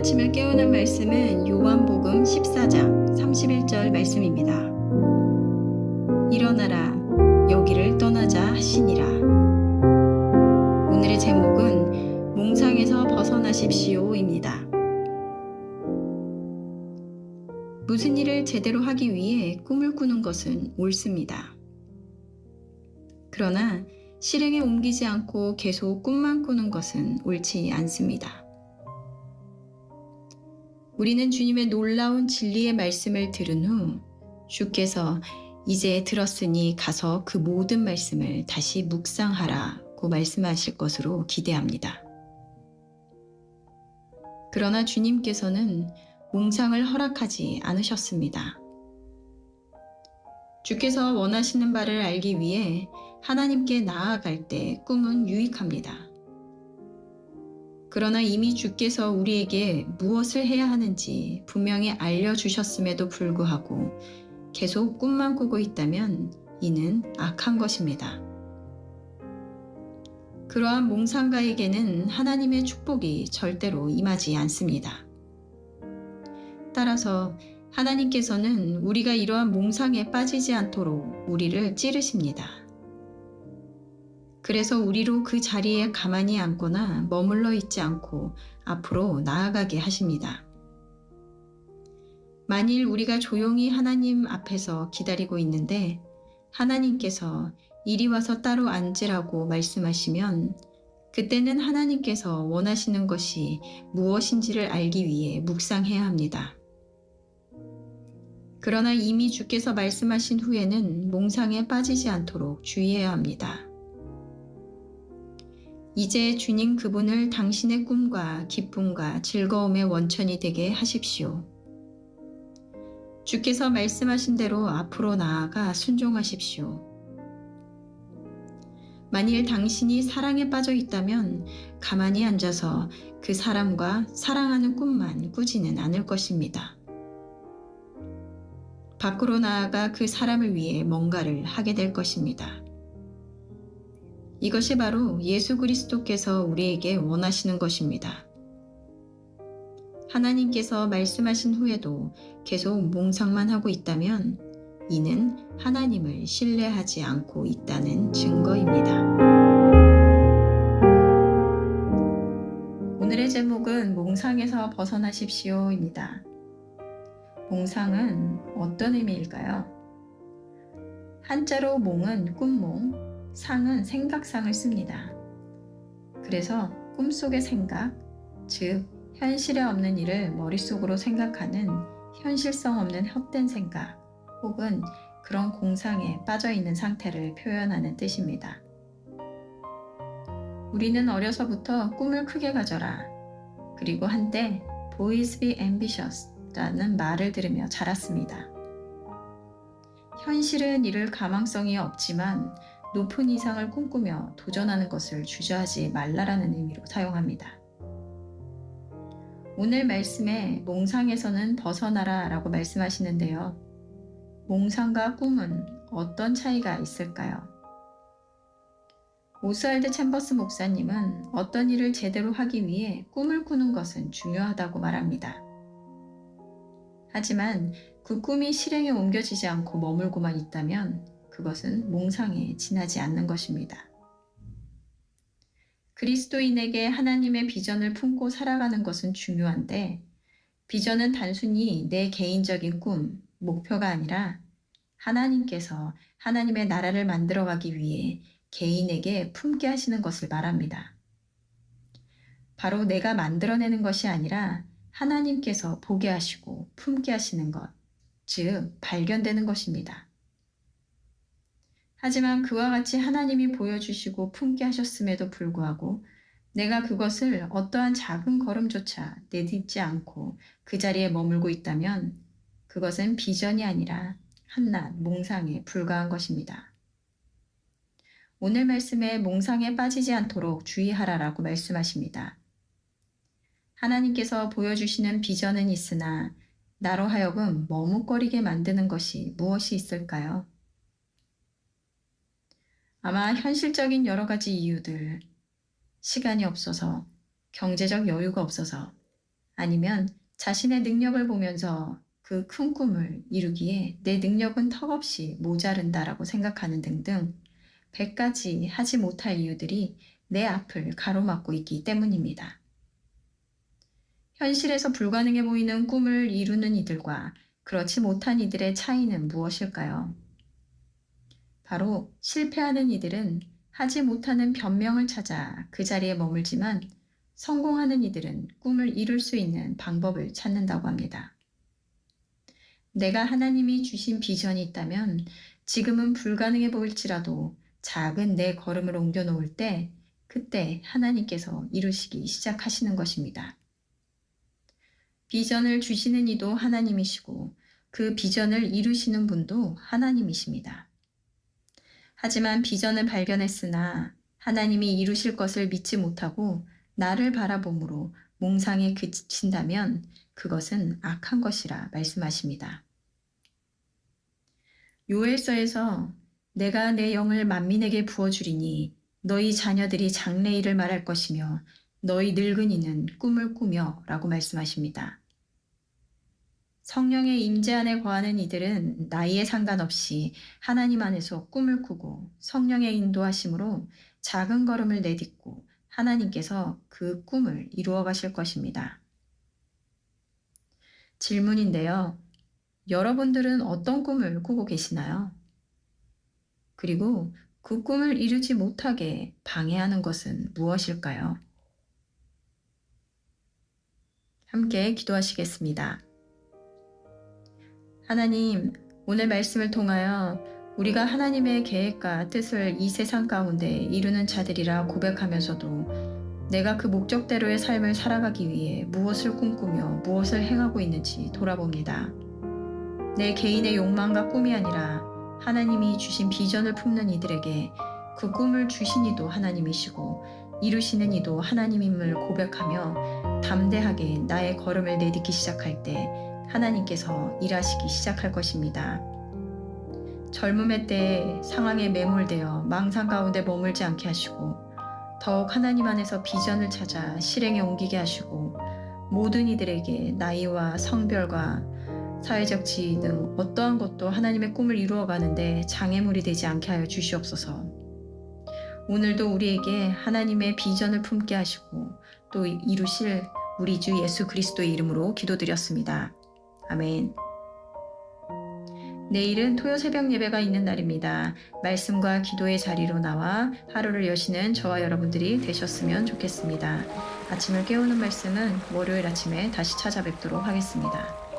아침을 깨우는 말씀은 요한복음 14장 31절 말씀입니다. 일어나라 여기를 떠나자 하시니라. 오늘의 제목은 몽상에서 벗어나십시오입니다. 무슨 일을 제대로 하기 위해 꿈을 꾸는 것은 옳습니다. 그러나 실행에 옮기지 않고 계속 꿈만 꾸는 것은 옳지 않습니다. 우리는 주님의 놀라운 진리의 말씀을 들은 후 주께서 이제 들었으니 가서 그 모든 말씀을 다시 묵상하라고 말씀하실 것으로 기대합니다. 그러나 주님께서는 몽상을 허락하지 않으셨습니다. 주께서 원하시는 바를 알기 위해 하나님께 나아갈 때 꿈은 유익합니다. 그러나 이미 주께서 우리에게 무엇을 해야 하는지 분명히 알려주셨음에도 불구하고 계속 꿈만 꾸고 있다면 이는 악한 것입니다. 그러한 몽상가에게는 하나님의 축복이 절대로 임하지 않습니다. 따라서 하나님께서는 우리가 이러한 몽상에 빠지지 않도록 우리를 찌르십니다. 그래서 우리로 그 자리에 가만히 앉거나 머물러 있지 않고 앞으로 나아가게 하십니다. 만일 우리가 조용히 하나님 앞에서 기다리고 있는데 하나님께서 이리 와서 따로 앉으라고 말씀하시면 그때는 하나님께서 원하시는 것이 무엇인지를 알기 위해 묵상해야 합니다. 그러나 이미 주께서 말씀하신 후에는 몽상에 빠지지 않도록 주의해야 합니다. 이제 주님 그분을 당신의 꿈과 기쁨과 즐거움의 원천이 되게 하십시오. 주께서 말씀하신 대로 앞으로 나아가 순종하십시오. 만일 당신이 사랑에 빠져 있다면 가만히 앉아서 그 사람과 사랑하는 꿈만 꾸지는 않을 것입니다. 밖으로 나아가 그 사람을 위해 뭔가를 하게 될 것입니다. 이것이 바로 예수 그리스도께서 우리에게 원하시는 것입니다. 하나님께서 말씀하신 후에도 계속 몽상만 하고 있다면 이는 하나님을 신뢰하지 않고 있다는 증거입니다. 오늘의 제목은 몽상에서 벗어나십시오입니다. 몽상은 어떤 의미일까요? 한자로 몽은 꿈몽, 상은 생각상을 씁니다. 그래서 꿈속의 생각, 즉 현실에 없는 일을 머릿속으로 생각하는 현실성 없는 헛된 생각 혹은 그런 공상에 빠져 있는 상태를 표현하는 뜻입니다. 우리는 어려서부터 꿈을 크게 가져라. 그리고 한때 boys be ambitious 라는 말을 들으며 자랐습니다. 현실은 이를 가망성이 없지만 높은 이상을 꿈꾸며 도전하는 것을 주저하지 말라라는 의미로 사용합니다. 오늘 말씀에 몽상에서는 벗어나라 라고 말씀하시는데요. 몽상과 꿈은 어떤 차이가 있을까요? 오스알드 챔버스 목사님은 어떤 일을 제대로 하기 위해 꿈을 꾸는 것은 중요하다고 말합니다. 하지만 그 꿈이 실행에 옮겨지지 않고 머물고만 있다면 그것은 몽상에 지나지 않는 것입니다. 그리스도인에게 하나님의 비전을 품고 살아가는 것은 중요한데 비전은 단순히 내 개인적인 꿈, 목표가 아니라 하나님께서 하나님의 나라를 만들어 가기 위해 개인에게 품게 하시는 것을 말합니다. 바로 내가 만들어내는 것이 아니라 하나님께서 보게 하시고 품게 하시는 것, 즉, 발견되는 것입니다. 하지만 그와 같이 하나님이 보여주시고 품게 하셨음에도 불구하고 내가 그것을 어떠한 작은 걸음조차 내딛지 않고 그 자리에 머물고 있다면 그것은 비전이 아니라 한낱 몽상에 불과한 것입니다. 오늘 말씀에 몽상에 빠지지 않도록 주의하라라고 말씀하십니다. 하나님께서 보여주시는 비전은 있으나 나로 하여금 머뭇거리게 만드는 것이 무엇이 있을까요? 아마 현실적인 여러 가지 이유들, 시간이 없어서, 경제적 여유가 없어서, 아니면 자신의 능력을 보면서 그 큰 꿈을 이루기에 내 능력은 턱없이 모자른다라고 생각하는 등등 100가지 하지 못할 이유들이 내 앞을 가로막고 있기 때문입니다. 현실에서 불가능해 보이는 꿈을 이루는 이들과 그렇지 못한 이들의 차이는 무엇일까요? 바로 실패하는 이들은 하지 못하는 변명을 찾아 그 자리에 머물지만 성공하는 이들은 꿈을 이룰 수 있는 방법을 찾는다고 합니다. 내가 하나님이 주신 비전이 있다면 지금은 불가능해 보일지라도 작은 내 걸음을 옮겨 놓을 때 그때 하나님께서 이루시기 시작하시는 것입니다. 비전을 주시는 이도 하나님이시고 그 비전을 이루시는 분도 하나님이십니다. 하지만 비전을 발견했으나 하나님이 이루실 것을 믿지 못하고 나를 바라봄으로 몽상에 그친다면 그것은 악한 것이라 말씀하십니다. 요엘서에서 내가 내 영을 만민에게 부어주리니 너희 자녀들이 장래일을 말할 것이며 너희 늙은이는 꿈을 꾸며 라고 말씀하십니다. 성령의 임재 안에 거하는 이들은 나이에 상관없이 하나님 안에서 꿈을 꾸고 성령의 인도하심으로 작은 걸음을 내딛고 하나님께서 그 꿈을 이루어 가실 것입니다. 질문인데요. 여러분들은 어떤 꿈을 꾸고 계시나요? 그리고 그 꿈을 이루지 못하게 방해하는 것은 무엇일까요? 함께 기도하시겠습니다. 하나님, 오늘 말씀을 통하여 우리가 하나님의 계획과 뜻을 이 세상 가운데 이루는 자들이라 고백하면서도 내가 그 목적대로의 삶을 살아가기 위해 무엇을 꿈꾸며 무엇을 행하고 있는지 돌아봅니다. 내 개인의 욕망과 꿈이 아니라 하나님이 주신 비전을 품는 이들에게 그 꿈을 주신 이도 하나님이시고 이루시는 이도 하나님임을 고백하며 담대하게 나의 걸음을 내딛기 시작할 때 하나님께서 일하시기 시작할 것입니다. 젊음의 때에 상황에 매몰되어 망상 가운데 머물지 않게 하시고 더욱 하나님 안에서 비전을 찾아 실행에 옮기게 하시고 모든 이들에게 나이와 성별과 사회적 지위 등 어떠한 것도 하나님의 꿈을 이루어 가는데 장애물이 되지 않게 하여 주시옵소서. 오늘도 우리에게 하나님의 비전을 품게 하시고 또 이루실 우리 주 예수 그리스도의 이름으로 기도드렸습니다. 아멘. 내일은 토요 새벽 예배가 있는 날입니다. 말씀과 기도의 자리로 나와 하루를 여시는 저와 여러분들이 되셨으면 좋겠습니다. 아침을 깨우는 말씀은 월요일 아침에 다시 찾아뵙도록 하겠습니다.